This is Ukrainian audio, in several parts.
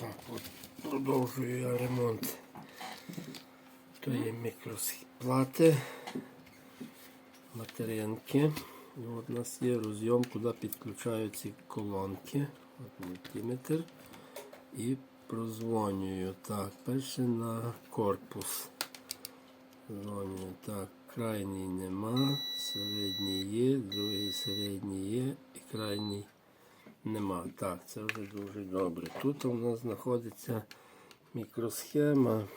Так, от продовжую я ремонт. То є мікросплати, материнки. І от у нас є розйом, куди підключаю ці колонки. От мультиметр. І прозвонюю. Так, перше на корпус. Дзвонюю. Так, крайній нема, середній є, другий середній є і крайній нема. Так, це вже дуже добре. Тут у нас знаходиться мікросхема.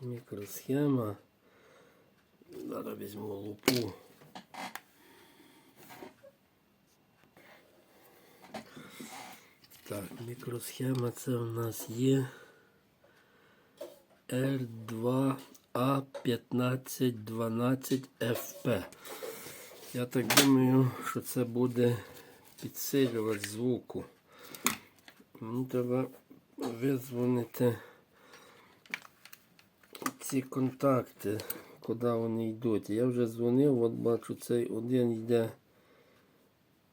Мікросхема. Зараз візьму лупу. Так, мікросхема це у нас є R2A1512FP. Я так думаю, що це буде підсилювач звуку. Треба визвонити ці контакти, куди вони йдуть. Я вже дзвонив, от бачу, цей один йде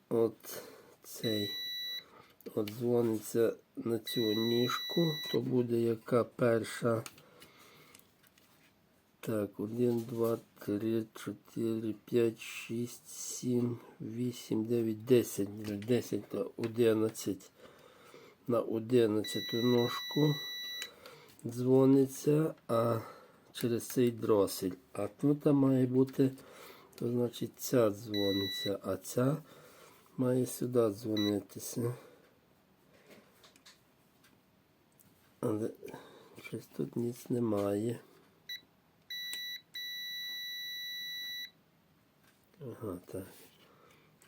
от цей. От дзвониться на цю ніжку, то буде яка перша. Так, 1, 2, 3, 4, 5, 6, 7, 8, 9, 10. 10 та 11 на 11 ножку дзвониться, а через цей дросель. А тут має бути, то значить ця дзвониться, а ця має сюди дзвонитися. Але щось тут ніц немає. Ага, так.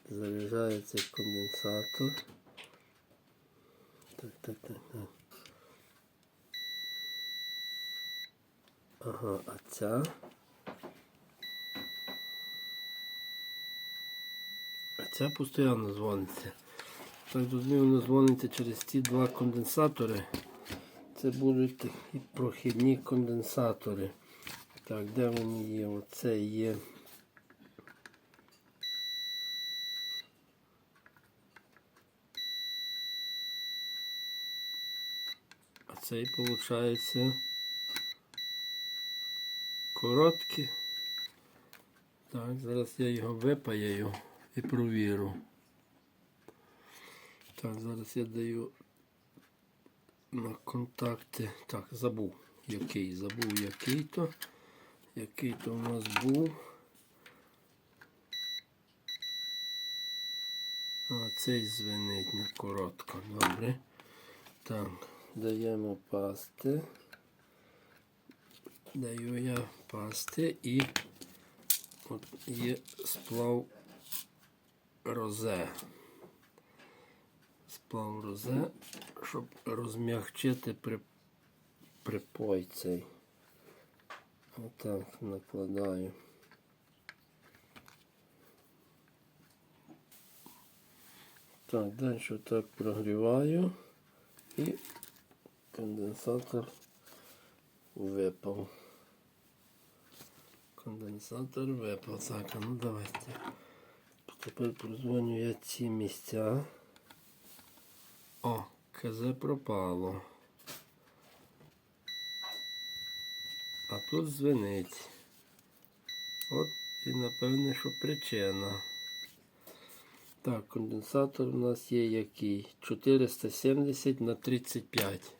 Заряджається конденсатор. Так, так, так, так. Ага, а ця. А ця постійно дзвониться. Так дозволено дзвонити через ці два конденсатори. Це будуть такі прохідні конденсатори. Так, де вони є? Оце є. Цей виходить короткий. Так, зараз я його випаяю і провірю. Так, зараз я даю на контакти. Так, забув який, забув який то. Який то у нас був. А цей звенить на коротко, добре. Так, даємо пасти. Даю я пасти і от є сплав розе. Сплав розе, щоб розм'ягчити припой цей. Отак накладаю. Так, далі так прогріваю і конденсатор випав. Конденсатор випав. Так, ну давайте. Тепер прозвоню я ці місця. О, КЗ пропало. А тут звенить. От і напевне, що причина. Так, конденсатор у нас є який? 470 на 35.